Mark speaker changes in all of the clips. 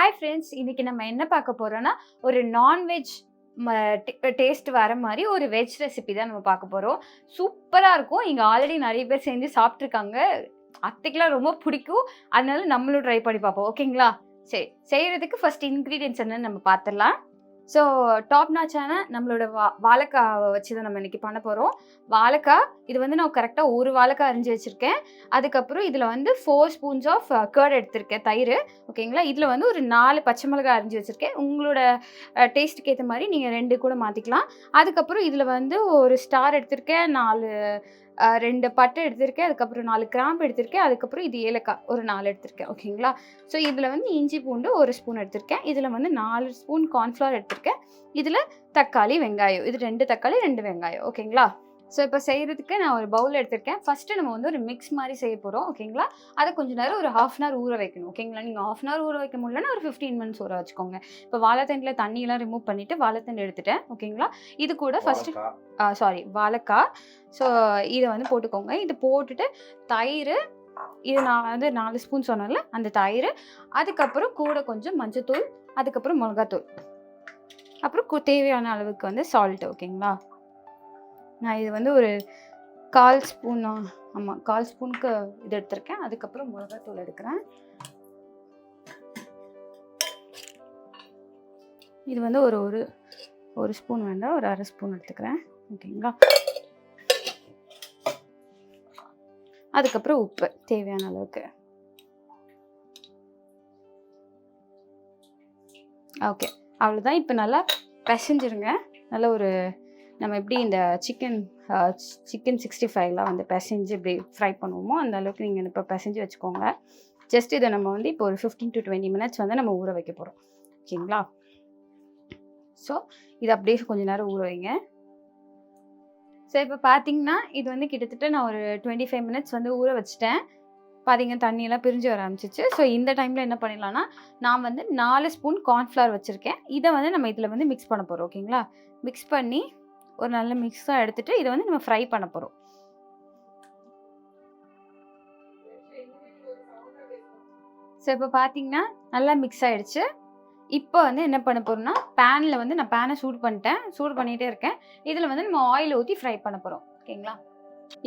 Speaker 1: Hi friends இன்னைக்கு நம்ம என்ன பார்க்க போகிறோன்னா ஒரு நான்வெஜ் டேஸ்ட் வர மாதிரி ஒரு வெஜ் ரெசிபி தான் நம்ம பார்க்க போகிறோம் சூப்பராக இருக்கும். இங்கே ஆல்ரெடி நிறைய பேர் செஞ்சு சாப்பிட்ருக்காங்க அத்தைக்கெலாம் ரொம்ப பிடிக்கும். அதனால நம்மளும் ட்ரை பண்ணி பார்ப்போம். ஓகேங்களா சரி செய்கிறதுக்கு ஃபஸ்ட் இன்க்ரீடியன்ஸ் என்னன்னு நம்ம பார்த்துடலாம். ஸோ டாப் நாச்சான நம்மளோட வா வாழைக்காவை வச்சு தான் நம்ம இன்னைக்கு பண்ண போகிறோம் வாழைக்காய் இது வந்து நான் கரெக்டாக ஒரு வாழைக்காய் அரிஞ்சு வச்சுருக்கேன். அதுக்கப்புறம் இதில் வந்து ஃபோர் ஸ்பூன்ஸ் ஆஃப் கேர்ட் எடுத்திருக்கேன் தயிர். ஓகேங்களா இதில் வந்து ஒரு நாலு பச்சை மிளகாய் அரிஞ்சு வச்சுருக்கேன். உங்களோட uh, டேஸ்ட்டுக்கு ஏற்ற மாதிரி நீங்கள் ரெண்டு கூட மாற்றிக்கலாம் அதுக்கப்புறம் இதில் வந்து ஒரு ஸ்டார் எடுத்திருக்கேன் நாலு ரெண்டு பட்டை எடுத்திருக்கேன் அதுக்கப்புறம் நாலு கிராம்பு எடுத்திருக்கேன் அதுக்கப்புறம் இது ஏலக்காய் ஒரு நாலு எடுத்திருக்கேன் ஓகேங்களா? ஸோ இதில் வந்து இஞ்சி பூண்டு ஒரு ஸ்பூன் எடுத்திருக்கேன் இதில் வந்து நாலு ஸ்பூன் கார்ன்ஃப்ளவர் எடுத்திருக்கேன் இதில் தக்காளி வெங்காயம் இது ரெண்டு தக்காளி ரெண்டு வெங்காயம் ஓகேங்களா? ஸோ இப்போ செய்கிறதுக்கு நான் ஒரு பவுல் எடுத்திருக்கேன். ஃபஸ்ட்டு நம்ம வந்து ஒரு மிக்ஸ் மாதிரி செய்ய போகிறோம் ஓகேங்களா அதை கொஞ்ச நேரம் ஒரு ஹாஃப் அன் ஹவர் ஊற வைக்கணும் ஓகேங்களா நீங்கள் ஹாஃப் அன் ஹவர் ஊற வைக்க முடியலன்னா ஒரு ஃபிஃப்டீன் மினிட்ஸ் ஊற வச்சுக்கோங்க. இப்போ வாழைத்தண்டில் தண்ணியெல்லாம் ரிமூவ் பண்ணிவிட்டு வாழைத்தண்டு எடுத்துட்டேன் ஓகேங்களா இது கூட ஃபஸ்ட்டு சாரி வாழைக்காய் ஸோ இதை வந்து போட்டுக்கோங்க. இது போட்டுட்டு தயிர் இது நான் வந்து நாலு ஸ்பூன் சொன்னேன்ல அந்த தயிர். அதுக்கப்புறம் கூட கொஞ்சம் மஞ்சத்தூள் அதுக்கப்புறம் மிளகாத்தூள். அப்புறம் தேவையான அளவுக்கு வந்து சால்ட் ஓகேங்களா நான் இது வந்து ஒரு கால் ஸ்பூன் ஆமாம் கால் ஸ்பூனுக்கு இது எடுத்திருக்கேன். அதுக்கப்புறம் மிளகாத்தூள் எடுக்கிறேன். இது வந்து ஒரு ஒரு ஒரு ஸ்பூன் வேண்டாம் ஒரு அரை ஸ்பூன் எடுத்துக்கிறேன். ஓகேங்களா? அதுக்கப்புறம் உப்பு தேவையான அளவுக்கு. ஓகே அவ்வளோதான் இப்போ நல்லா பிசைஞ்சிருங்க. நல்ல ஒரு நம்ம எப்படி இந்த சிக்கன் சிக்கன் சிக்ஸ்டி ஃபைவ்லாம் வந்து பிசைஞ்சு இப்படி ஃப்ரை பண்ணுவோமோ அந்த அளவுக்கு நீங்கள் இப்போ பிசைஞ்சு வச்சுக்கோங்க. ஜஸ்ட் இதை நம்ம வந்து இப்போ ஒரு ஃபிஃப்டீன் டு டுவெண்ட்டி மினிட்ஸ் வந்து நம்ம ஊற வைக்க போகிறோம் ஓகேங்களா? ஸோ இது அப்படியே கொஞ்ச நேரம் ஊற வைங்க. ஸோ இப்போ பார்த்தீங்கன்னா இது வந்து கிட்டத்தட்ட நான் ஒரு டுவெண்ட்டி ஃபைவ் மினிட்ஸ் வந்து ஊற வச்சுட்டேன். பார்த்தீங்க தண்ணியெல்லாம் பிரிஞ்சு வர ஆரம்பிச்சிச்சு. ஸோ இந்த டைமில் என்ன பண்ணிடலாம்னா நான் வந்து நாலு ஸ்பூன் கார்ன்ஃப்ளவர் வச்சுருக்கேன். இதை வந்து நம்ம இதில் வந்து மிக்ஸ் பண்ண போகிறோம் ஓகேங்களா? மிக்ஸ் பண்ணி ஒரு நல்ல மிக்ஸாக எடுத்துட்டு இதை வந்து நம்ம ஃப்ரை பண்ண போகிறோம் ஸோ இப்போ பார்த்தீங்கன்னா நல்லா மிக்ஸ் ஆகிடுச்சு இப்போ வந்து என்ன பண்ண போகிறோம்னா பேனில் வந்து நான் பேனை சூடு பண்ணிட்டேன். சூடு பண்ணிகிட்டே இருக்கேன். இதில் வந்து நம்ம ஆயில் ஊற்றி ஃப்ரை பண்ண போகிறோம் ஓகேங்களா?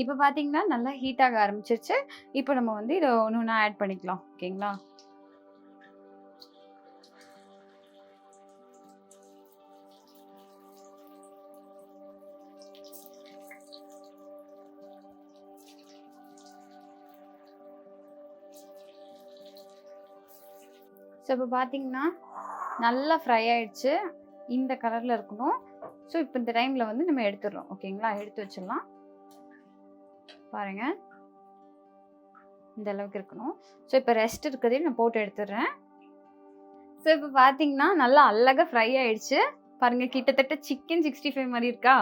Speaker 1: இப்போ பார்த்தீங்கன்னா நல்லா ஹீட் ஆக ஆரம்பிச்சிருச்சு. இப்போ நம்ம வந்து இதை ஒன்று ஒன்றா ஆட் பண்ணிக்கலாம். ஓகேங்களா? ஸோ இப்போ பார்த்தீங்கன்னா நல்லா ஃப்ரை ஆயிடுச்சு. இந்த கலரில் இருக்கணும். ஸோ இப்போ இந்த டைமில் வந்து நம்ம எடுத்துடுறோம். ஓகேங்களா எடுத்து வச்சிடலாம். பாருங்க. இந்த அளவுக்கு இருக்கணும். ஸோ இப்போ ரெஸ்ட் இருக்கிறதையும் நான் போட்டு எடுத்துடுறேன். ஸோ இப்போ பார்த்தீங்கன்னா நல்லா அழகாக ஃப்ரை ஆயிடுச்சு. பாருங்கள் கிட்டத்தட்ட சிக்கன் சிக்ஸ்டி ஃபைவ் மாதிரி இருக்கா?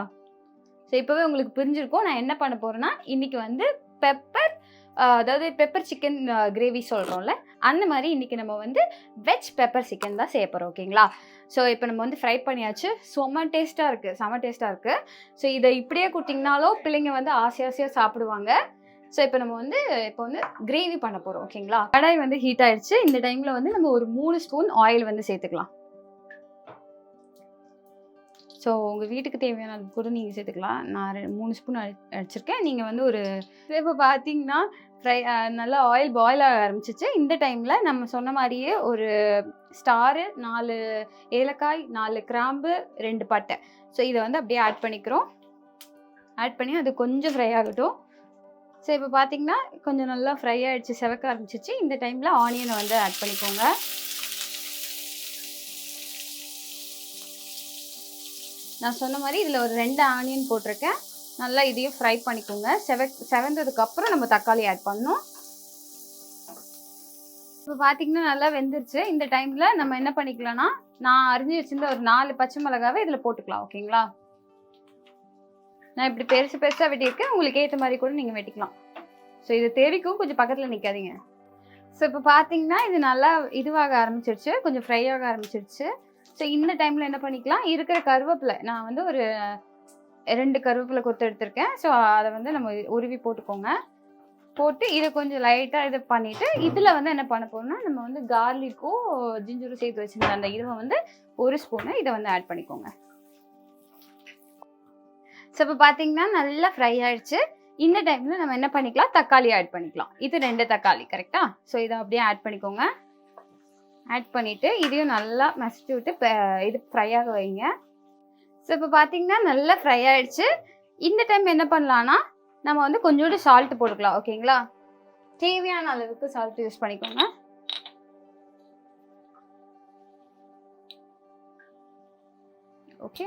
Speaker 1: ஸோ இப்போவே உங்களுக்கு புரிஞ்சிருக்கும். நான் என்ன பண்ண போகிறேன்னா இன்றைக்கி வந்து பெப்பர் அதாவது பெப்பர் சிக்கன் கிரேவி சொல்கிறோம்ல அந்த மாதிரி இன்றைக்கி நம்ம வந்து வெஜ் பெப்பர் சிக்கன் தான் செய்ய போகிறோம் ஓகேங்களா ஸோ இப்போ நம்ம வந்து ஃப்ரை பண்ணியாச்சு. செம்ம டேஸ்ட்டாக இருக்குது செம்ம டேஸ்ட்டாக இருக்குது ஸோ இதை இப்படியே கொடுத்தீங்கனாலும் பிள்ளைங்க வந்து ஆசை ஆசையாக சாப்பிடுவாங்க. ஸோ இப்போ நம்ம வந்து இப்போ வந்து கிரேவி பண்ண போகிறோம் ஓகேங்களா கடாய் வந்து ஹீட் ஆயிடுச்சு இந்த டைமில் வந்து நம்ம ஒரு மூணு ஸ்பூன் ஆயில் வந்து சேர்த்துக்கலாம். ஸோ உங்கள் வீட்டுக்கு தேவையான அளவு கூட நீங்கள் சேர்த்துக்கலாம். நான் மூணு ஸ்பூன் அடிச்சிருக்கேன். நீங்கள் வந்து ஒரு இப்போ பார்த்தீங்கன்னா ஃப்ரை நல்லா ஆயில் பாயில் ஆக ஆரம்பிச்சிச்சு. இந்த டைமில் நம்ம சொன்ன மாதிரியே ஒரு ஸ்டாரு நாலு ஏலக்காய் நாலு கிராம்பு ரெண்டு பட்டை. ஸோ இதை வந்து அப்படியே ஆட் பண்ணிக்கிறோம். ஆட் பண்ணி அது கொஞ்சம் ஃப்ரை ஆகட்டும். ஸோ இப்போ பார்த்தீங்கன்னா கொஞ்சம் நல்லா ஃப்ரை ஆகிடுச்சு செவக்க ஆரம்பிச்சிச்சு. இந்த டைமில் ஆனியனை வந்து ஆட் பண்ணிக்கோங்க. நான் சொன்ன மாதிரி இதில் ஒரு ரெண்டு ஆனியன் போட்டிருக்கேன். நல்லா இதையும் ஃப்ரை பண்ணிக்கோங்க. செவ செவந்ததுக்கு அப்புறம் நம்ம தக்காளி ஆட் பண்ணணும். இப்போ பார்த்தீங்கன்னா நல்லா வெந்துருச்சு. இந்த டைமில் நம்ம என்ன பண்ணிக்கலாம்னா நான் அரிஞ்சு வச்சிருந்த ஒரு நாலு பச்சை மிளகாவை இதில் போட்டுக்கலாம் ஓகேங்களா நான் இப்படி பெருசு பெருசாக வெட்டியிருக்கேன். உங்களுக்கு ஏற்ற மாதிரி கூட நீங்கள் வெட்டிக்கலாம். ஸோ இது தேவைக்கும் கொஞ்சம் பக்கத்தில் நிற்காதீங்க ஸோ இப்போ பார்த்தீங்கன்னா இது நல்லா இதுவாக ஆரம்பிச்சிருச்சு. கொஞ்சம் ஃப்ரை ஆக ஆரம்பிச்சிருச்சு. ஸோ இந்த டைமில் என்ன பண்ணிக்கலாம்? இருக்கிற கருவேப்பிலை. நான் வந்து ஒரு ரெண்டு கருவேப்பிலை கொத்து எடுத்திருக்கேன். ஸோ அதை வந்து நம்ம உருவி போட்டுக்கோங்க. போட்டு இதை கொஞ்சம் லைட்டாக இது பண்ணிவிட்டு இதில் வந்து என்ன பண்ண போறோம்னா நம்ம வந்து கார்லிக்கும் ஜிஞ்சரும் சேர்த்து வச்சிருந்த அந்த இதுவை வந்து ஒரு ஸ்பூனு இதை வந்து ஆட் பண்ணிக்கோங்க. ஸோ இப்போ பார்த்தீங்கன்னா நல்லா ஃப்ரை ஆயிடுச்சு. இந்த டைமில் நம்ம என்ன பண்ணிக்கலாம்? தக்காளி ஆட் பண்ணிக்கலாம். இது ரெண்டு தக்காளி கரெக்டா ஸோ இதை அப்படியே ஆட் பண்ணிக்கோங்க. ஆட் பண்ணிவிட்டு இதையும் நல்லா மசிச்சு விட்டு இது ஃப்ரை ஆக வைங்க. ஸோ இப்போ பார்த்தீங்கன்னா நல்லா ஃப்ரை ஆகிடுச்சு இந்த டைம் என்ன பண்ணலான்னா நம்ம வந்து கொஞ்சோண்டு சால்ட் போட்டுக்கலாம் ஓகேங்களா தேவையான அளவுக்கு சால்ட் யூஸ் பண்ணிக்கோங்க. ஓகே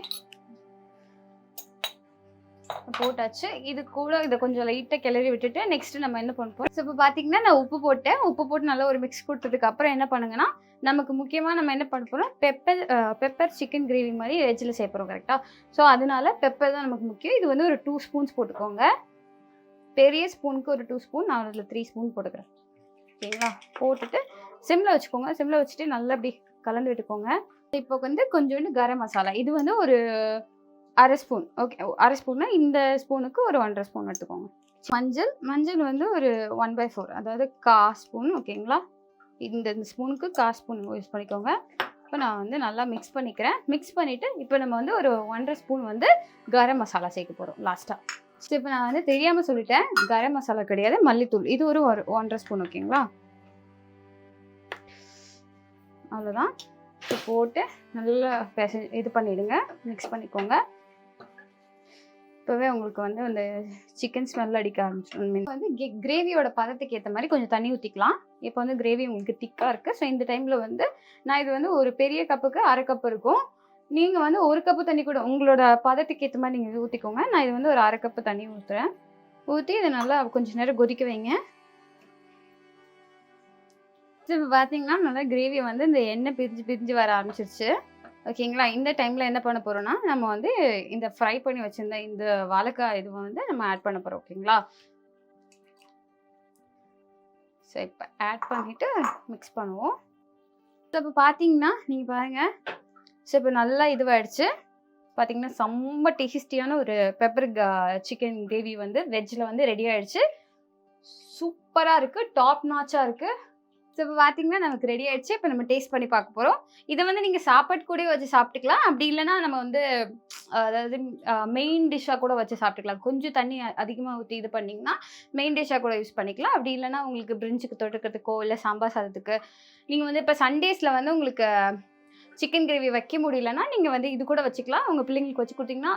Speaker 1: போட்டாச்சு. இது கூட இதை கொஞ்சம் லைட்டாக கிளறி விட்டுட்டு நெக்ஸ்ட் நம்ம என்ன பண்ணுவோம் ஸோ இப்போ பார்த்தீங்கன்னா நான் உப்பு போட்டேன். உப்பு போட்டு நல்லா ஒரு மிக்ஸ் கொடுத்ததுக்கு அப்புறம் என்ன பண்ணுங்கன்னா நமக்கு முக்கியமாக நம்ம என்ன பண்ண போகிறோம் பெப்பர் பெப்பர் சிக்கன் கிரேவி மாதிரி வெஜ்ஜில் சேர்ப்போம் கரெக்டாக ஸோ அதனால பெப்பர் தான் நமக்கு முக்கியம். இது வந்து ஒரு டூ ஸ்பூன்ஸ் போட்டுக்கோங்க. பெரிய ஸ்பூனுக்கு ஒரு டூ ஸ்பூன் நான் அதில் த்ரீ ஸ்பூன் போட்டுக்கிறேன். ஓகேங்களா போட்டுட்டு சிம்மில் வச்சுக்கோங்க. சிம்மில் வச்சுட்டு நல்லா அப்படி கலந்து விட்டுக்கோங்க. இப்போ வந்து கொஞ்சோண்டு கரம் மசாலா. இது வந்து ஒரு அரை ஸ்பூன் ஓகே அரை ஸ்பூன்னா இந்த ஸ்பூனுக்கு ஒரு ஒன்றரை ஸ்பூன் எடுத்துக்கோங்க. மஞ்சள் மஞ்சள் வந்து ஒரு ஒன் பை ஃபோர் அதாவது கா ஸ்பூன் ஓகேங்களா இந்த இந்த ஸ்பூனுக்கு கா ஸ்பூன் யூஸ் பண்ணிக்கோங்க. இப்போ நான் வந்து நல்லா மிக்ஸ் பண்ணிக்கிறேன். மிக்ஸ் பண்ணிவிட்டு இப்போ நம்ம வந்து ஒரு ஒன்றரை ஸ்பூன் வந்து கரம் மசாலா சேர்க்க போகிறோம் லாஸ்ட்டாக ஸோ இப்போ நான் வந்து தெரியாமல் சொல்லிட்டேன். கரம் மசாலா கிடையாது மல்லித்தூள். இது ஒரு ஒரு ஒன்றரை ஸ்பூன் ஓகேங்களா அவ்வளோதான் இப்போ போட்டு நல்லா பெச இது பண்ணிவிடுங்க மிக்ஸ் பண்ணிக்கோங்க. இப்போவே உங்களுக்கு வந்து அந்த சிக்கன் ஸ்மெல் அடிக்க ஆரம்பிச்சிடும் வந்து கிரேவியோட பதத்துக்கு ஏற்ற மாதிரி கொஞ்சம் தண்ணி ஊற்றிக்கலாம் இப்போ வந்து கிரேவி உங்களுக்கு திக்காக இருக்குது ஸோ இந்த டைமில் வந்து நான் இது வந்து ஒரு பெரிய கப்புக்கு அரை கப் இருக்கும். நீங்கள் வந்து ஒரு கப்பு தண்ணி கூட உங்களோட பதத்துக்கு ஏற்ற மாதிரி நீங்கள் ஊற்றிக்கோங்க நான் இது வந்து ஒரு அரை கப்பு தண்ணி ஊற்றுறேன் ஊற்றி இதை நல்லா கொஞ்சம் நேரம் கொதிக்க வைங்க. இப்போ பார்த்தீங்கன்னா நல்லா கிரேவி வந்து இந்த எண்ணெய் பிரிஞ்சு பிரிஞ்சு வர ஆரம்பிச்சிருச்சு. ஓகேங்களா? இந்த டைமில் என்ன பண்ண போகிறோம்னா நம்ம வந்து இந்த ஃப்ரை பண்ணி வச்சுருந்த இந்த வாழைக்காய் இது வந்து நம்ம ஆட் பண்ண போகிறோம் ஓகேங்களா? ஸோ இப்போ ஆட் பண்ணிவிட்டு மிக்ஸ் பண்ணுவோம். ஸோ இப்போ பார்த்தீங்கன்னா நீங்கள் பாருங்கள் ஸோ இப்போ நல்லா இதுவாகிடுச்சு பார்த்தீங்கன்னா செம்ம டேஸ்டியான ஒரு பெப்பர் சிக்கன் கிரேவி வந்து வெஜ்ஜில் வந்து ரெடி ஆகிடுச்சு சூப்பராக இருக்குது டாப் நாச்சாக இருக்குது ஸோ இப்போ பார்த்தீங்கன்னா நமக்கு ரெடி ஆயிடுச்சு. இப்போ நம்ம டேஸ்ட் பண்ணி பார்க்க போகிறோம் இதை வந்து நீங்கள் சாப்பாடு கூட வச்சு சாப்பிட்டுக்கலாம். அப்படி இல்லைன்னா நம்ம வந்து அதாவது மெயின் டிஷ்ஷாக கூட வச்சு சாப்பிட்டுக்கலாம். கொஞ்சம் தண்ணி அதிகமாக ஊற்றி இது பண்ணிங்கன்னா மெயின் டிஷ்ஷாக கூட யூஸ் பண்ணிக்கலாம். அப்படி இல்லைன்னா உங்களுக்கு பிரிஞ்சுக்கு தொட்டுக்கிறதுக்கோ இல்லை சாம்பார் சாதத்துக்கு நீங்கள் வந்து இப்போ சண்டேஸில் வந்து உங்களுக்கு சிக்கன் கிரேவி வைக்க முடியலன்னா நீங்கள் வந்து இது கூட வச்சுக்கலாம். உங்கள் பிள்ளைங்களுக்கு வச்சு கொடுத்தீங்கன்னா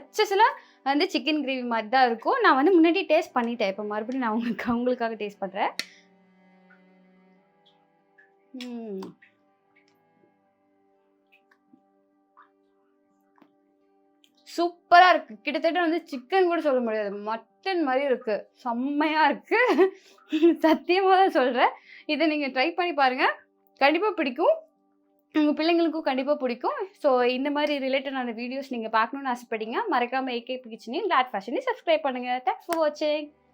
Speaker 1: அச்சசில் வந்து சிக்கன் கிரேவி மாதிரி தான் இருக்கும். நான் வந்து முன்னாடி டேஸ்ட் பண்ணிட்டேன். இப்போ மறுபடியும் நான் உங்களுக்கு அவங்களுக்காக டேஸ்ட் பண்ணுறேன் சூப்பராக இருக்கு. கிட்டத்தட்ட வந்து சிக்கன் கூட சொல்ல முடியாது. மட்டன் மாதிரி இருக்கு. செம்மையா இருக்கு. சத்தியமாக தான் சொல்கிறேன் இதை நீங்கள் ட்ரை பண்ணி பாருங்க. கண்டிப்பாக பிடிக்கும். உங்கள் பிள்ளைங்களுக்கும் கண்டிப்பாக பிடிக்கும். ஸோ இந்த மாதிரி ரிலேட்டடான வீடியோஸ் நீங்கள் பார்க்கணுன்னு ஆசைப்பட்டீங்க மறக்காமல் ஏகே கிச்சனையும் லேட் ஃபேஷனையும் சப்ஸ்கிரைப் பண்ணுங்கள் தேங்க்ஸ் ஃபார் வாட்சிங்